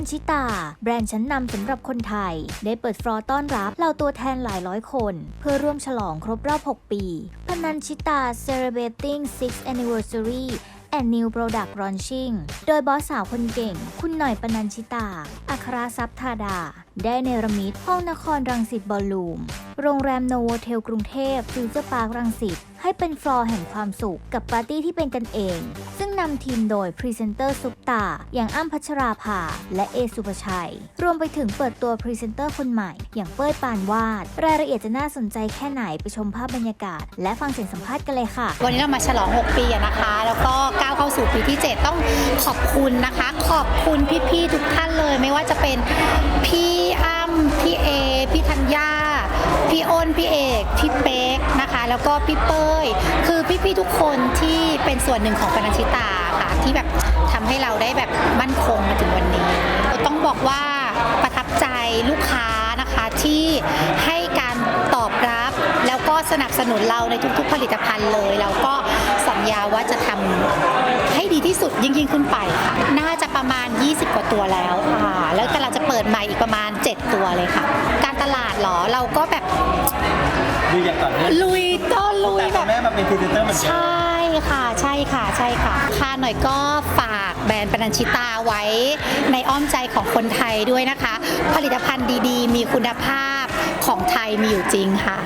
ญชิตา แบรนด์ชั้นนำสำหรับคนไทย ได้เปิดฟลอร์ต้อนรับเหล่าตัวแทนหลายร้อยคน เพื่อร่วมฉลองครบรอบ 6 ปีพนัญชิตา celebrating 6 anniversary and new product launching โดยบอสสาวคนเก่ง คุณหน่อยปนัญชิตา อัครทรัพธาดา ได้เนรมิตห้องนครรังสิตบอลลูม โรงแรมโนโวเทลกรุงเทพฟิวเจอร์พาร์ครังสิต ให้เป็นฟลอร์แห่งความสุขกับปาร์ตี้ที่เป็นกันเอง ซึ่ง นำทีมโดยพรีเซนเตอร์ซุปตา อย่างอ้ำพัชราภา และเอสุภาชัย รวมไปถึงเปิดตัวพรีเซนเตอร์คนใหม่ อย่างเป้ยปานวาด รายละเอียดจะน่าสนใจแค่ไหนไปชมภาพบรรยากาศ และฟังเสียงสัมภาษณ์กันเลยค่ะ วันนี้เรามาฉลอง 6 ปีอะนะคะ แล้วก็ก้าวเข้าสู่ปีที่ 7 ต้องขอบคุณนะคะ ขอบคุณพี่ๆทุกท่านเลย ไม่ว่าจะเป็นพี่อ้ำพี่เอ พี่ธัญญาพี่อ้นพี่เอกพี่เป๊กนะคะ แล้วก็พี่เป้ย คือพี่ๆทุกคนที่เป็นส่วนหนึ่งของปนัญชิตาค่ะ ที่แบบทำให้เราได้แบบมั่นคงมาถึงวันนี้ ต้องบอกว่าประทับใจลูกค้านะคะที่ให้การตอบรับ แล้วก็สนับสนุนเราในทุกๆผลิตภัณฑ์เลย แล้วก็สัญญาว่าจะทำให้ดีที่สุดยิ่งยิ่งขึ้นไปค่ะน่าจะประมาณ 20 กว่าตัวแล้วค่ะแล้วกำลังจะเปิดใหม่อีกประมาณ 7 ตัวเลยค่ะ การตลาดเหรอเราก็แบบ ดูอย่างต่อเนื่องลุยต้อนลุยแต่แบพ่อบแม่มาเป็นพรีเซนเตอร์เหมือนใชกัน่ค่ะใช่ค่ะใช่ค่ะค่ะหน่อยก็ฝากแบรนด์ปนัญชิตาไว้ในอ้อมใจของคนไทยด้วยนะคะ ผลิตภัณฑ์ดีๆ มีคุณภาพของไทยมีอยู่จริงค่ะ